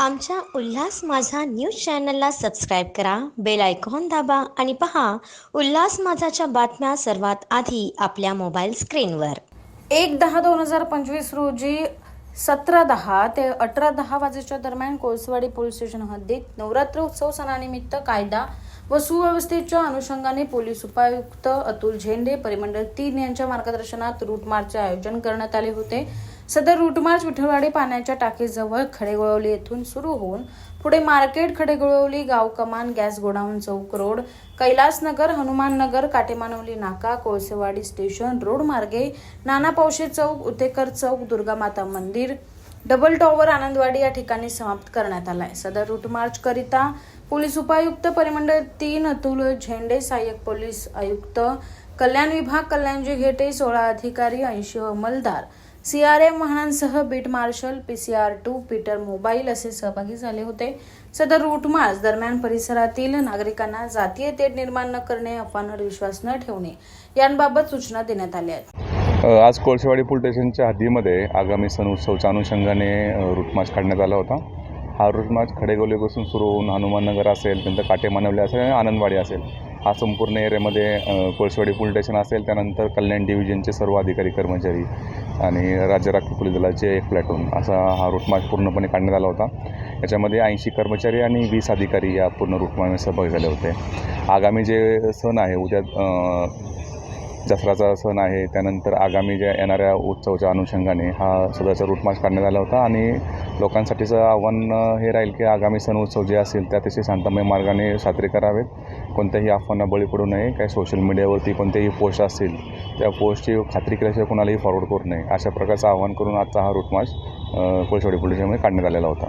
आमच्या उल्हास माझा न्यूज चॅनलला सबस्क्राईब करा बेल आयकॉन दाबा आणि पहा उल्हास माझाच्या बातम्या सर्वात आधी आपल्या मोबाईल स्क्रीनवर. एक दहा दोन हजार पंचवीस रोजी सतरा दहा ते अठरा दहा वाजेच्या दरम्यान कोळसवाडी पोलीस स्टेशन हद्दीत नवरात्र उत्सव सणानिमित्त कायदा व सुव्यवस्थेच्या अनुषंगाने पोलीस उपायुक्त अतुल झेंडे परिमंडळ तीन यांच्या मार्गदर्शनात रूट मार्चचे आयोजन करण्यात आले होते. सदर रूट मार्च विठ्ठलवाडी पाण्याच्या टाकीजवळ खडेगोळवली येथून सुरू होऊन पुढे मार्केट खडेगोळवली गाव कमान गॅस गोडाऊन चौक रोड कैलासनगर हनुमाननगर काटेमानवली नाका कोळसेवाडी स्टेशन रोड मार्गे नाना पावशे चौक उतेकर चौक दुर्गामाता मंदिर डबल टॉवर आनंदवाडी या ठिकाणी समाप्त करण्यात आलाय. सदर रूट मार्च करिता पोलीस उपायुक्त परिमंडळ तीन अतुल झेंडे सहाय्यक पोलीस आयुक्त कल्याण विभाग कल्याणजी घेटे सोळा अधिकारी ऐंशी अंमलदार. CRM वाहनांसह beat marshal PCR two Peter mobile असे सहभागी झाले होते. सदर रूट मार्च दरम्यान परिसरातील नागरिकांना जातीय तेढ निर्माण न करणे अफवांवर विश्वास न ठेवणे यांबाबत सूचना देण्यात आल्या आहेत. आज कोळसेवाडी पोलीस स्टेशनच्या हद्दीमध्ये आगामी सण उत्सवच्या अनुषंगाने अ, रूट मार्च काढण्यात आला होता. हा रूट मार्च खडेगोलीपासून सुरू होऊन हनुमाननगर असेल त्यानंतर काटेमानवले असेल आणि आनंदवाडी असेल. हा संपूर्ण एरियामध्ये कोळसवाडी पोलीस स्टेशन असेल त्यानंतर कल्याण डिव्हिजनचे सर्व अधिकारी कर्मचारी आणि राज्य राखीव पोलीस दलाचे एक प्लॅटून असा हा रूट मार्च पूर्णपणे काढण्यात आला होता. याच्यामध्ये ऐंशी कर्मचारी आणि वीस अधिकारी या पूर्ण रूटमार्चमध्ये सहभागी झाले होते. आगामी जे सण आहे उद्या दसराचा सण आहे. त्यानंतर आगामी ज्या येणाऱ्या उत्सवाच्या अनुषंगाने हा सदरचा रूट मार्च काढण्यात आला होता आणि लोकांसाठीचं आव्हान हे राहील की आगामी सण उत्सव जे असेल ते अतिशय शांतमय मार्गाने साजरे करावेत. कोणत्याही अफवांना बळी पडू नये. काही सोशल मीडियावरती कोणतेही पोस्ट असतील त्या पोस्टची खात्री केल्याशिवाय कोणालाही फॉरवर्ड करू नये. अशा प्रकारचं आव्हान करून आजचा हा रूट मार्च अ, पोलीस काढण्यात आलेला होता.